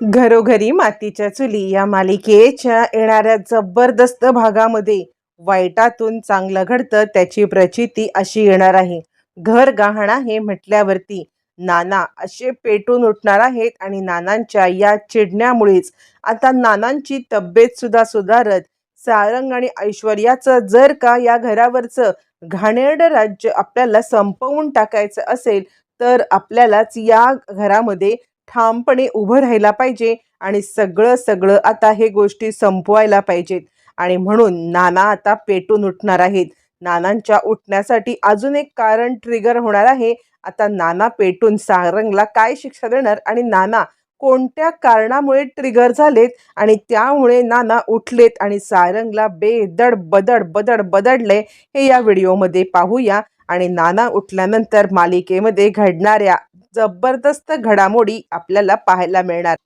घरोघरी मातीच्या चुली या मालिकेच्या येणाऱ्या जबरदस्त भागामध्ये वाईटातून चांगलं घडतं त्याची प्रचिती अशी येणार आहे. घर गहाणा हे म्हटल्यावरती नाना असे पेटून उठणार आहेत आणि नानांच्या या चिडण्यामुळेच आता नानांची तब्येत सुद्धा सुधारत सारंग आणि ऐश्वर्याचं जर का या घरावरचं घाणेरडं राज्य आपल्याला संपवून टाकायचं असेल तर आपल्यालाच या घरामध्ये ठामपणे उभं राहायला पाहिजे आणि सगळं सगळं आता हे गोष्टी संपवायला पाहिजेत. आणि म्हणून नाना आता पेटून उठणार आहेत. नानांच्या उठण्यासाठी अजून एक कारण ट्रिगर होणार आहे. आता नाना पेटून सारंगला काय शिक्षा देणार आणि नाना कोणत्या कारणामुळे ट्रिगर झालेत आणि त्यामुळे नाना उठलेत आणि सारंगला बेदड बदड बदड बदडले हे या व्हिडिओमध्ये पाहूया. आणि नाना उठल्यानंतर मालिकेमध्ये घडणाऱ्या जबरदस्त घडामोडी आपल्याला पाहायला मिळणार.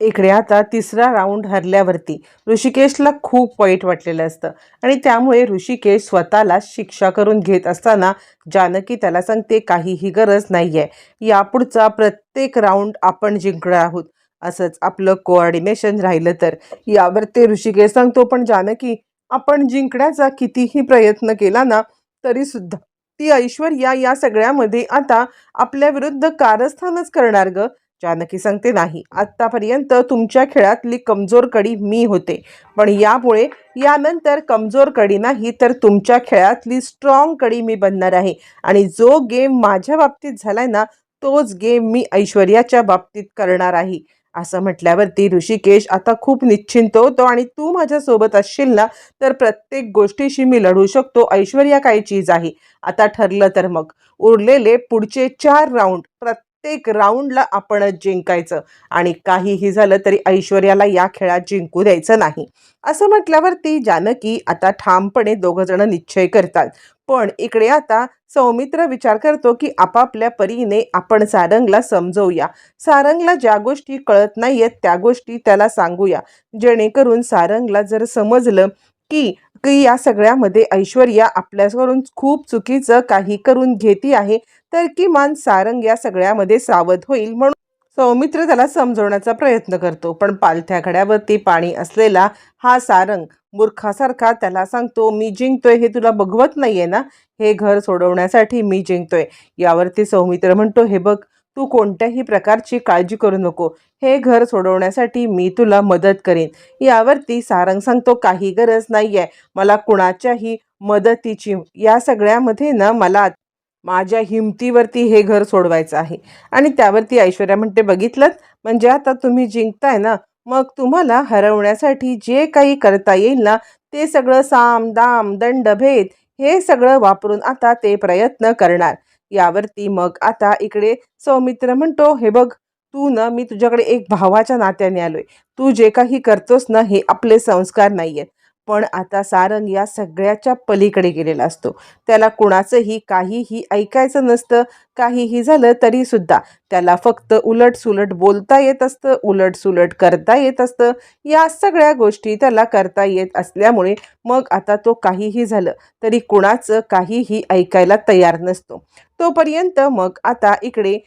इकडे आता तिसरा राऊंड हरल्यावरती ऋषिकेशला खूप वाईट वाटलेलं असतं. आणि त्यामुळे ऋषिकेश स्वतःला शिक्षा करून घेत असताना जानकी त्याला सांगते काहीही गरज नाही आहे यापुढचा प्रत्येक राऊंड आपण जिंकणार आहोत. असंच आपलं कोऑर्डिनेशन राहिलं तर. यावर ते ऋषिकेश सांगतो पण जानकी आपण जिंकण्याचा कितीही प्रयत्न केला ना तरी सुद्धा ती ऐश्वर्या या सगळ्यामध्ये आता आपल्या विरुद्ध कारस्थानच करणार ग. जानकी सांगते नाही आत्तापर्यंत तुमच्या खेळातली कमजोर कडी मी होते. पण यामुळे यानंतर कमजोर कडी नाही तर तुमच्या खेळातली स्ट्रॉंग कडी मी बनणार आहे. आणि जो गेम माझ्या बाबतीत झालाय ना तोच गेम मी ऐश्वर्याच्या बाबतीत करणार आहे. असं म्हटल्यावरती ऋषिकेश आता खूप निश्चिंत होतो आणि तू माझ्यासोबत असशील ना तर प्रत्येक गोष्टीशी मी लढू शकतो ऐश्वर्या काय चीज आहे आता ठरलं तर मग. उरलेले पुढचे चार राऊंड प्रत्येक राऊंडला आपणच जिंकायचं. आणि काहीही झालं तरी ऐश्वर्याला या खेळात जिंकू द्यायचं नाही. असं म्हटल्यावरती जानकी आता ठामपणे दोघं जण निश्चय करतात. पण इकडे आता सौमित्र विचार करतो की आपापल्या परीने आपण सारंगला समजवूया. सारंगला ज्या गोष्टी कळत नाहीयेत त्या गोष्टी त्याला सांगूया. जेणेकरून सारंगला जर समजलं की की या सगळ्यामध्ये ऐश्वर्या आपल्याकडून खूप चुकीचं काही करून घेती आहे तर किमान सारंग या सगळ्यामध्ये सावध होईल म्हणून सौमित्र त्याला समजवण्याचा प्रयत्न करतो पण पालथ्या घड्यावरती पाणी असलेला हा सारंग मूर्खासारखा त्याला सांगतो मी जिंकतोय हे तुला बघवत नाहीये ना? हे घर सोडवण्यासाठी मी जिंकतोय. यावरती सौमित्र म्हणतो हे बघ तू कोणत्याही प्रकारची काळजी करू नको. हे घर सोडवण्यासाठी मी तुला मदत करेन. यावरती सारंग सांगतो काही गरज नाही आहे मला कुणाच्याही मदतीची या सगळ्यामध्ये ना मला माझ्या हिमतीवरती हे घर सोडवायचं आहे. आणि त्यावरती ऐश्वर्या म्हणते बघितलं? म्हणजे आता तुम्ही जिंकताय ना मग तुम्हाला हरवण्यासाठी जे काही करता येईल ना ते सगळं साम दाम दंडभेद हे सगळं वापरून आता ते प्रयत्न करणार. यावरती मग आता इकडे सौमित्र म्हणतो हे बघ तू ना मी तुझ्याकडे एक भावाच्या नात्याने आलोय. तू जे काही करतोस ना हे आपले संस्कार नाही आहेत पण आता सारंग या सगळ्याच्या पलीकडे गेलेला असतो. त्याला कुणाचंही काहीही ऐकायचं नसतं. काहीही झालं तरी सुद्धा त्याला फक्त उलट सुलट बोलता येत असतं उलट सुलट करता येत असतं. या सगळ्या गोष्टी त्याला करता येत असल्यामुळे मग आता तो काहीही झालं तरी कुणाचं काहीही ऐकायला तयार नसतो. तोपर्यंत मग आता इकडे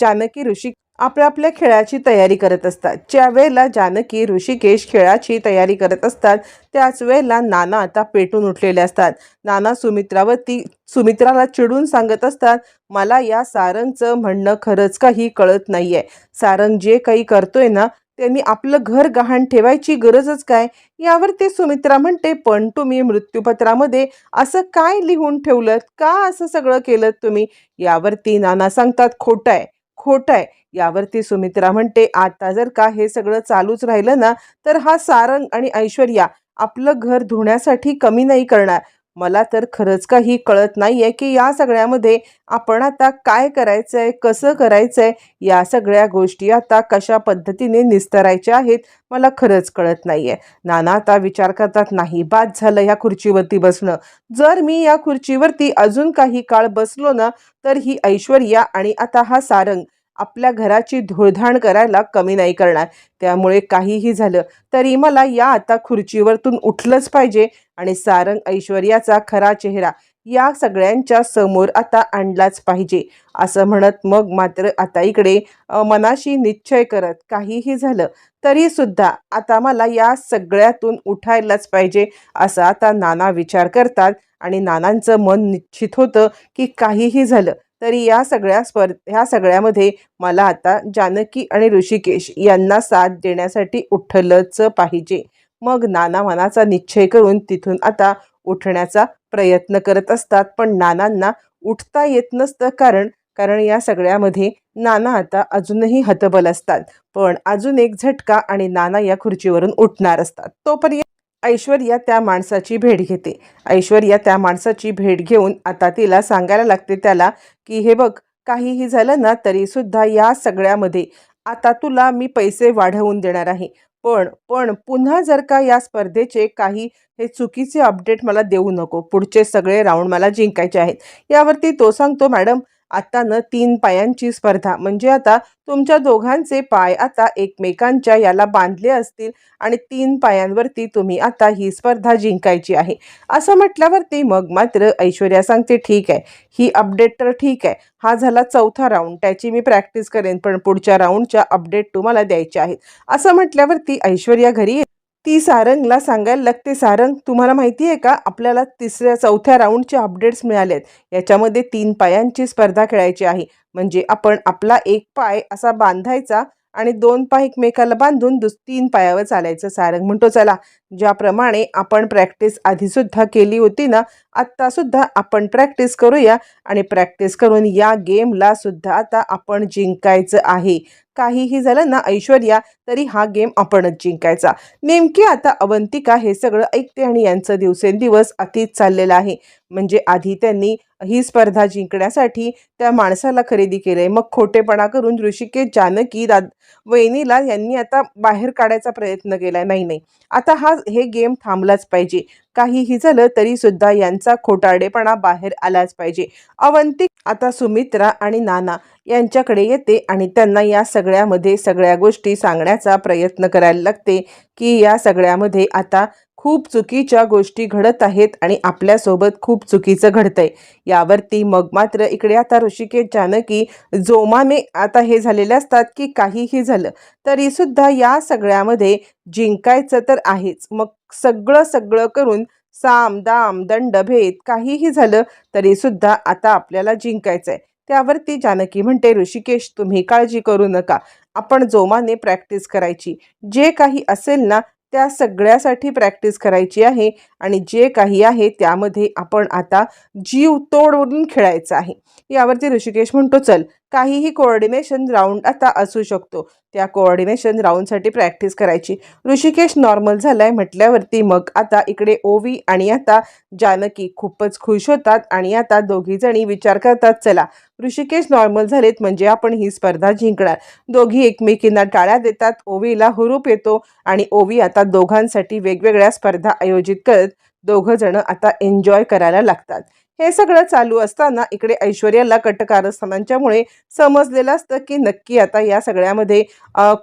जानकी ऋषी आपल्या आपल्या खेळाची तयारी करत असतात. ज्या वेळेला जानकी ऋषिकेश खेळाची तयारी करत असतात त्याच वेळेला नाना आता पेटून उठलेले असतात. नाना सुमित्रावरती सुमित्राला चिडून सांगत असतात मला या सारंगचं म्हणणं खरंच काही कळत नाहीये. सारंग जे काही करतोय ना त्यांनी आपलं घर गहाण ठेवायची गरजच काय? यावर ते सुमित्रा म्हणते पण तुम्ही मृत्यूपत्रामध्ये असं काय लिहून ठेवलं का असं सगळं केलं तुम्ही? यावरती नाना सांगतात खोटं आहे. खोटं आहे. यावरती सुमित्रा म्हणते आता जर का हे सगळं चालूच राहिलं ना तर हा सारंग आणि ऐश्वर्या आपलं घर धुण्यासाठी कमी नाही करणार. मला तर खरंच काही कळत नाही आहे की या सगळ्यामध्ये आपण आता काय करायचं आहे कसं करायचं आहे या सगळ्या गोष्टी आता कशा पद्धतीने निस्तरायच्या आहेत मला खरंच कळत नाही आहे नाना आता विचार करतात नाही बाद झालं ह्या खुर्चीवरती बसणं. जर मी या खुर्चीवरती अजून काही काळ बसलो ना तर ही ऐश्वर्या आणि आता हा सारंग आपल्या घराची धुळधाण करायला कमी नाही करणार. त्यामुळे काहीही झालं तरी मला या आता खुर्चीवरतून उठलंच पाहिजे आणि सारंग ऐश्वर्याचा खरा चेहरा या सगळ्यांच्या समोर आता आणलाच पाहिजे. असं म्हणत मग मात्र आता इकडे मनाशी निश्चय करत काहीही झालं तरी सुद्धा आता मला या सगळ्यातून उठायलाच पाहिजे असा आता नाना विचार करतात आणि नानांचं मन निश्चित होतं की काहीही झालं तरी या सगळ्या स्पर्ध ह्या सगळ्यामध्ये मला आता जानकी आणि ऋषिकेश यांना साथ देण्यासाठी उठलंच पाहिजे. मग नाना मनाचा निश्चय करून तिथून आता उठण्याचा प्रयत्न करत असतात. पण नानांना उठता येत नसतं कारण कारण या सगळ्यामध्ये नाना आता अजूनही हतबल असतात. पण अजून एक झटका आणि नाना या खुर्चीवरून उठणार असतात. तोपर्यंत ऐश्वर्या त्या माणसाची भेट घेते. ऐश्वर्या त्या माणसाची भेट घेऊन आता तिला सांगायला लागते त्याला की हे बघ काहीही झालं ना तरी सुद्धा या सगळ्यामध्ये आता तुला मी पैसे वाढवून देणार आहे. पण पण पुन्हा जर का या स्पर्धेचे काही हे चुकीचे अपडेट मला देऊ नको. पुढचे सगळे राऊंड मला जिंकायचे आहेत. यावरती तो सांगतो मॅडम आता न तीन पायांची स्पर्धा. म्हणजे आता तुमच्या दोघांचे पाय आता एकमेकांच्या याला बांधले असतील आणि तीन पायांवरती तुम्ही आता ही स्पर्धा जिंकायची आहे. असं म्हटल्यावरती मग मात्र ऐश्वर्या सांगते ठीक आहे. ही अपडेट तर ठीक आहे. हा झाला चौथा राऊंड त्याची मी प्रॅक्टिस करेन पण पुढच्या राऊंडच्या अपडेट तुम्हाला द्यायच्या आहेत. असं म्हटल्यावरती ऐश्वर्या घरी ती सारंगला सांगायला लागते सारंग तुम्हाला माहिती आहे का? आपल्याला तिसऱ्या चौथ्या राऊंडचे अपडेट्स मिळाले आहेत याच्यामध्ये तीन पायांची स्पर्धा खेळायची आहे. म्हणजे आपण आपला एक पाय असा बांधायचा आणि दोन पाय एकमेकाला बांधून दुस तीन पायावर चालायचं. सारंग म्हणतो चला ज्याप्रमाणे आपण प्रॅक्टिस आधीसुद्धा केली होती ना आत्तासुद्धा आपण प्रॅक्टिस करूया आणि प्रॅक्टिस करून या गेमला सुद्धा आता आपण जिंकायचं आहे. काहीही झालं ना ऐश्वर्या तरी हा गेम आपणच जिंकायचा. नेमकी आता अवंतिका हे सगळं ऐकते आणि यांचं दिवसेंदिवस अतीत चाललेलं आहे. म्हणजे आधी त्यांनी ही स्पर्धा जिंकण्यासाठी त्या माणसाला खरेदी केलंय. मग खोटेपणा करून ऋषिकेश जानकी दाद वहिनीला यांनी आता बाहेर काढायचा प्रयत्न केलाय. नाही नाही. आता हा हे गेम थांबलाच पाहिजे. काहीही झालं तरी सुद्धा यांचा खोटारडेपणा बाहेर आलाच पाहिजे. अवंतिक आता सुमित्रा आणि नाना यांच्याकडे येते आणि त्यांना या सगळ्यामध्ये सगळ्या गोष्टी सांगण्याचा प्रयत्न करायला लागते की या सगळ्यामध्ये आता खूप चुकीच्या गोष्टी घडत आहेत आणि आपल्यासोबत खूप चुकीचं घडतंय. यावरती मग मात्र इकडे आता ऋषिकेश जानकी जोमाने आता हे झालेले असतात की काहीही झालं तरी सुद्धा या सगळ्यामध्ये जिंकायचं तर आहेच. मग सगळं सगळं करून साम दाम दंड भेद काहीही झालं तरी सुद्धा आता आपल्याला जिंकायचं आहे त्यावरती जानकी म्हणते ऋषिकेश तुम्ही काळजी करू नका. आपण जोमाने प्रॅक्टिस करायची. जे काही असेल ना त्या सगळ्यासाठी प्रॅक्टिस करायची आहे आणि जे काही आहे त्यामध्ये आपण आता जीव तोडून खेळायचं आहे. यावरती ऋषिकेश म्हणतो चल काहीही कोऑर्डिनेशन राऊंड आता असू शकतो. त्या कोऑर्डिनेशन राऊंडसाठी प्रॅक्टिस करायची. ऋषिकेश नॉर्मल झालाय म्हटल्यावरती मग आता इकडे ओवी आणि आता जानकी खूपच खुश होतात आणि आता दोघी जणी विचार करतात चला ऋषिकेश नॉर्मल झालेत म्हणजे आपण ही स्पर्धा जिंकणार. दोघी एकमेकींना टाळ्या देतात ओवीला हुरूप येतो आणि ओवी आता दोघांसाठी वेगवेगळ्या स्पर्धा आयोजित करत दोघं जण आता एन्जॉय करायला लागतात. हे सगळं चालू असताना इकडे ऐश्वर्याला कटकारस्थानांच्यामुळे समजलेलं असतं की नक्की आता या सगळ्यामध्ये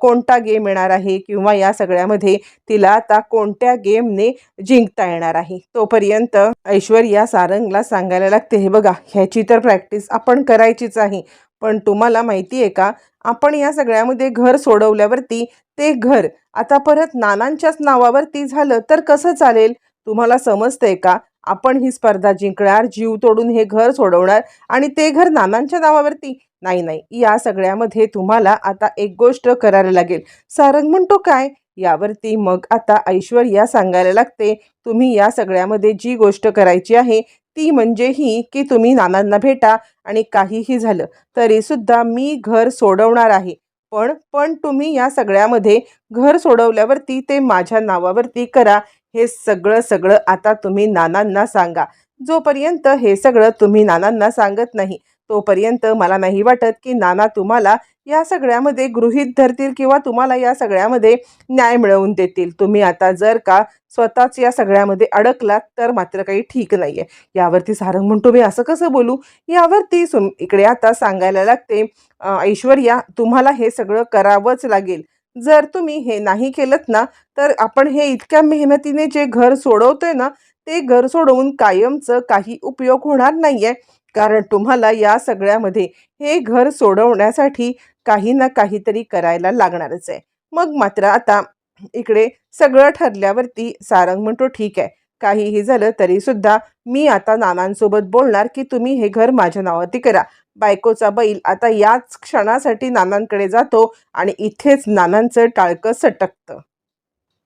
कोणता गेम येणार आहे किंवा या सगळ्यामध्ये तिला आता कोणत्या गेमने जिंकता येणार आहे. तोपर्यंत ऐश्वर्या सारंगला सांगायला लागते हे बघा ह्याची तर प्रॅक्टिस आपण करायचीच आहे. पण तुम्हाला माहिती आहे का आपण या सगळ्यामध्ये घर सोडवल्यावरती ते घर आता परत नानांच्याच नावावरती झालं तर कसं चालेल? तुम्हाला समजतंय का? आपण ही स्पर्धा जिंकणार जीव तोडून हे घर सोडवणार आणि ते घर नानांच्या नावावरती? नाही नाही. या सगळ्यामध्ये तुम्हाला आता एक गोष्ट करायला लागेल. सारंग म्हणतो काय? यावरती मग आता ऐश्वर्या सांगायला लागते तुम्ही या सगळ्यामध्ये जी गोष्ट करायची आहे ती म्हणजे ही की तुम्ही नानांना भेटा आणि काहीही झालं तरी सुद्धा मी घर सोडवणार आहे. पण पण तुम्ही या सगळ्यामध्ये घर सोडवल्यावरती ते माझ्या नावावरती करा. हे सगळं सगळं आता तुम्ही नानांना सांगा. जोपर्यंत हे सगळं तुम्ही नानांना सांगत नाही तोपर्यंत मला नाही वाटत की नाना तुम्हाला या सगळ्यामध्ये गृहीत धरतील किंवा तुम्हाला या सगळ्यामध्ये न्याय मिळवून देतील. तुम्ही आता जर का स्वतःच या सगळ्यामध्ये अडकलात तर मात्र काही ठीक नाही आहे यावरती सारंग म्हणतो मी असं कसं बोलू? यावरती सुम इकडे आता सांगायला लागते ऐश्वर्या तुम्हाला हे सगळं करावंच लागेल. जर तुम्ही हे नाही केलं ना तर आपण हे इतक्या मेहनतीने जे घर सोडवतोय ना ते घर सोडवून कायमचं काही उपयोग होणार नाही आहे कारण तुम्हाला या सगळ्यामध्ये हे घर सोडवण्यासाठी काही ना काहीतरी करायला लागणारच आहे. मग मात्र आता इकडे सगळं ठरल्यावरती सारंग म्हणतो ठीक आहे. काहीही झालं तरी सुद्धा मी आता नानांसोबत बोलणार की तुम्ही हे घर माझ्या नावावरती करा. बायकोचा बैल आता याच क्षणासाठी नानांकडे जातो आणि इथेच नानांचं टाळकं सटकतं.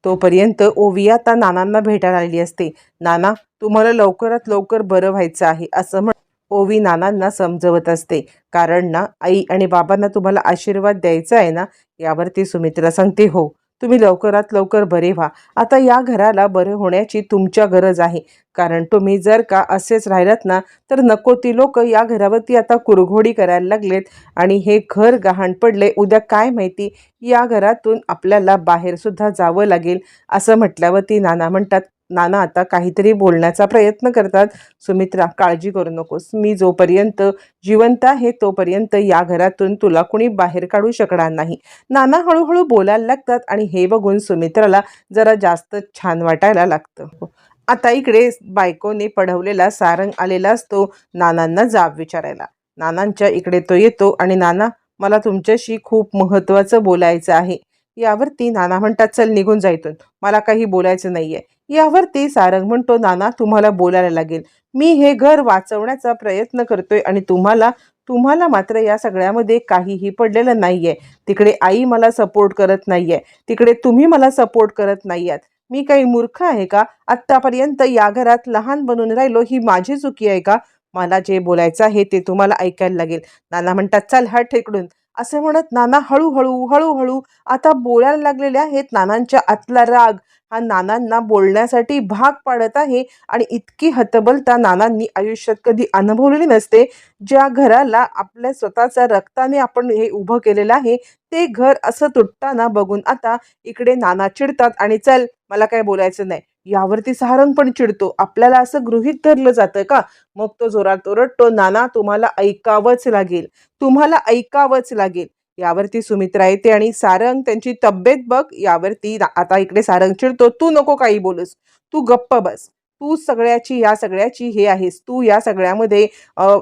तोपर्यंत ओवी आता नानांना भेटायला आलेली असते. नाना तुम्हाला लवकरात लवकर बरं व्हायचं आहे असं म्हण ओवी नानांना समजवत असते. कारण ना आई आणि बाबांना तुम्हाला आशीर्वाद द्यायचा आहे ना यावरती सुमित्रा सांगते हो. तुम्ही लवकरात लवकर बरे व्हा. आता या घराला बरं होण्याची तुमच्या गरज आहे. कारण तुम्ही जर का असेच राहिलात ना तर नको ती लोक या घरावरती आता कुरघोडी करायला लागलेत. आणि हे घर गहाण पडले उद्या काय माहिती? या घरातून आपल्याला बाहेरसुद्धा जावं लागेल असं म्हटल्यावरती नाना म्हणतात नाना आता काहीतरी बोलण्याचा प्रयत्न करतात. सुमित्रा काळजी करू नकोस. मी जोपर्यंत जिवंत आहे तोपर्यंत या घरातून तुला कुणी बाहेर काढू शकणार नाही. नाना हळूहळू बोलायला लागतात आणि हे बघून सुमित्राला जरा जास्त छान वाटायला लागतं. आता इकडे बायकोने पढवलेला सारंग आलेला असतो नानांना जाब विचारायला. नानांच्या इकडे तो येतो आणि नाना मला तुमच्याशी खूप महत्त्वाचं बोलायचं आहे. यावरती नाना म्हणतात चल निघून जायतून मला काही बोलायचं नाहीये. यावरती सारंग म्हणतो नाना तुम्हाला बोलायला लागेल. मी हे घर वाचवण्याचा प्रयत्न करतोय आणि तुम्हाला तुम्हाला मात्र या सगळ्यामध्ये काहीही पडलेलं नाहीये. तिकडे आई मला सपोर्ट करत नाहीये. तिकडे तुम्ही मला सपोर्ट करत नाहीयात. मी काही मूर्ख आहे का? आत्तापर्यंत या घरात लहान बनून राहिलो ही माझी चुकी आहे का? मला जे बोलायचं आहे ते तुम्हाला ऐकायला लागेल. नाना म्हणतात चल हट इकडून. असे म्हणत नाना हळूहळू हळूहळू आता बोलायला लागलेले आहेत नानांच्या आतला राग. हा नानांना बोलण्यासाठी भाग पाडत आहे आणि इतकी हतबलता नानांनी आयुष्यात कधी अनुभवलेली नसते. ज्या घराला आपल्या स्वतःच्या रक्ताने आपण हे उभं केलेलं आहे ते घर असं तुटताना बघून आता इकडे नाना चिडतात आणि चल मला काय बोलायचं नाही. यावरती सारंग पण चिडतो. आपल्याला असं गृहीत धरलं जातं का? मग तो जोरात ओरडतो नाना तुम्हाला ऐकावंच लागेल. तुम्हाला ऐकावंच लागेल. यावरती सुमित्रा येते आणि सारंग त्यांची तब्येत बघ. यावरती आता इकडे सारंग चिडतो तू नको काही बोलूस. तू गप्प बस. तू सगळ्याची या सगळ्याची हे आहेस. तू या सगळ्यामध्ये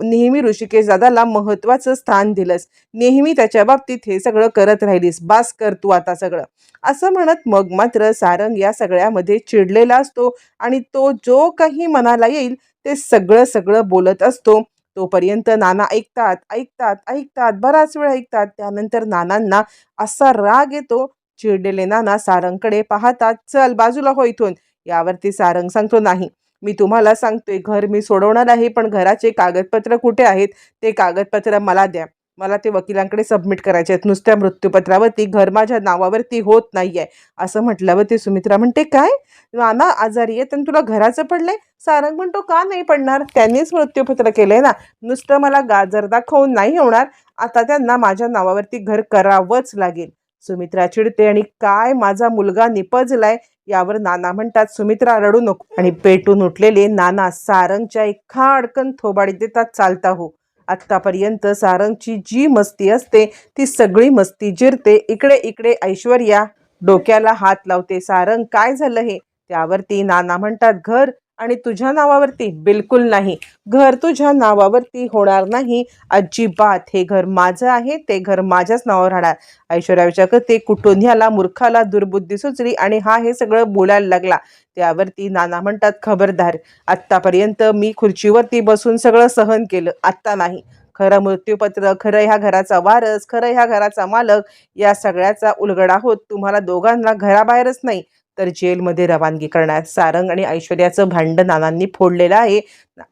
नेहमी ऋषिकेश दादाला महत्वाचं स्थान दिलंस. नेहमी त्याच्या बाबतीत हे सगळं करत राहिलीस. बास कर तू आता सगळं. असं म्हणत मग मात्र सारंग या सगळ्यामध्ये चिडलेला असतो आणि तो जो काही मनाला येईल ते सगळं सगळं बोलत असतो. तोपर्यंत नाना ऐकतात ऐकतात ऐकतात बराच वेळ ऐकतात. त्यानंतर नानांना असा राग येतो. चिडलेले नाना सारंगकडे पाहतात. चल बाजूला हो इथून. यावरती सारंग सांगतो नाही मी तुम्हाला सांगतोय घर मी सोडवणार आहे पण घराचे कागदपत्र कुठे आहेत ते कागदपत्र मला द्या. मला ते वकिलांकडे सबमिट करायचे आहेत. नुसत्या मृत्यूपत्रावरती घर माझ्या नावावरती होत नाही आहे असं म्हटल्यावरती सुमित्रा म्हणते काय? नाना आजारी आहे आणि तुला घराचं पडलंय? सारंग म्हणतो का नाही पडणार? त्यांनीच मृत्यूपत्र केलंय ना. नुसतं मला गाजर दाखवून नाही होणार. आता त्यांना माझ्या नावावरती घर करावंच लागेल. सुमित्रा चिडते आणि काय? माझा मुलगा निपजलाय. यावर नाना म्हणतात सुमित्रा रडू नको. आणि पेटून उठलेले नाना सारंगच्या एका खाडकन थोबाडी देतात चालता हो. आत्तापर्यंत सारंगची जी मस्ती असते ती सगळी मस्ती जिरते. इकडे इकडे ऐश्वर्या डोक्याला हात लावते. सारंग काय झालं हे? त्यावरती नाना म्हणतात घर आणि तुझ्या नावावरती बिलकुल नाही. घर तुझ्या नावावरती होणार नाही. अजिबात. हे घर माझं आहे. ते घर माझ्याच नावावर राहणार. ऐश्वर्या विचार करते कुटुंब्याला मूर्खाला दुर्बुद्धी सुचली आणि हा हे सगळं बोलायला लागला. त्यावरती नाना म्हणतात खबरदार. आत्तापर्यंत मी खुर्चीवरती बसून सगळं सहन केलं. आत्ता नाही. खरं मृत्यूपत्र खरं ह्या घराचा वारस खरं ह्या घराचा मालक या सगळ्याचा उलगडा होत तुम्हाला दोघांना घराबाहेरच नाही. तर जेलमध्ये रवानगी करण्यात सारंग आणि ऐश्वर्याचं भांडण नानांनी फोडलेलं आहे.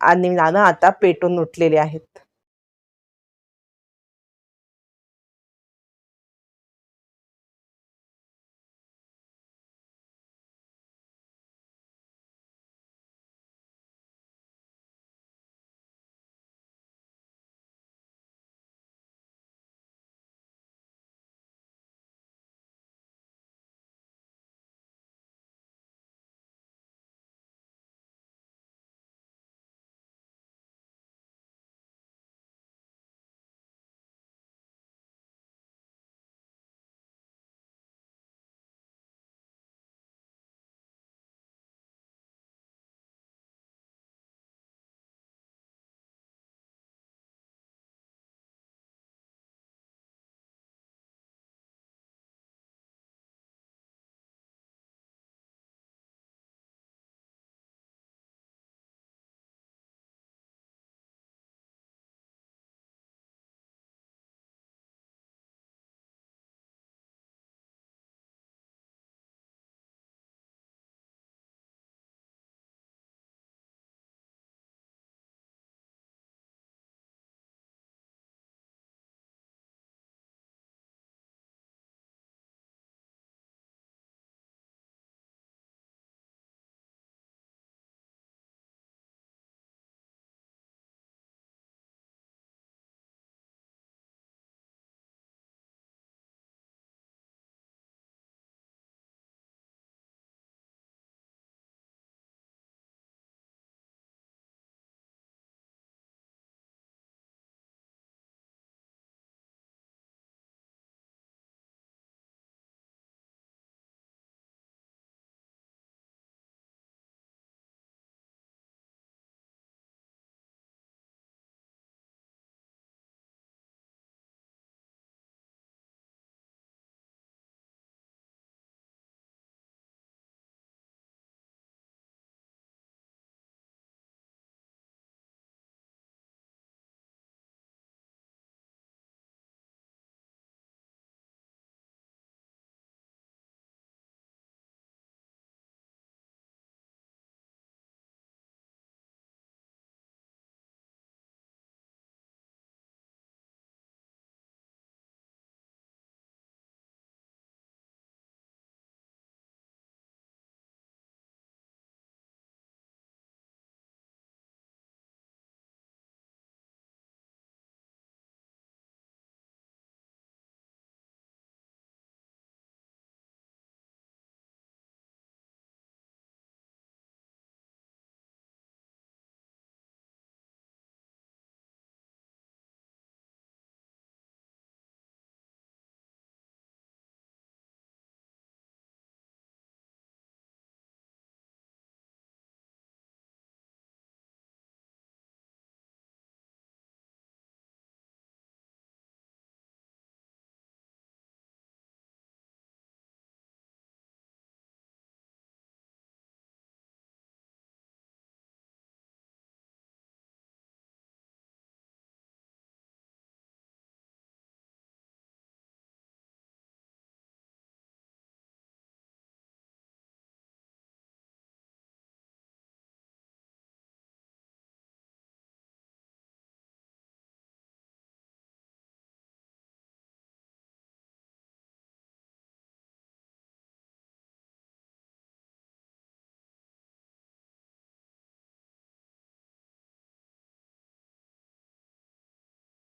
आणि नाना आता पेटून उठलेले आहेत.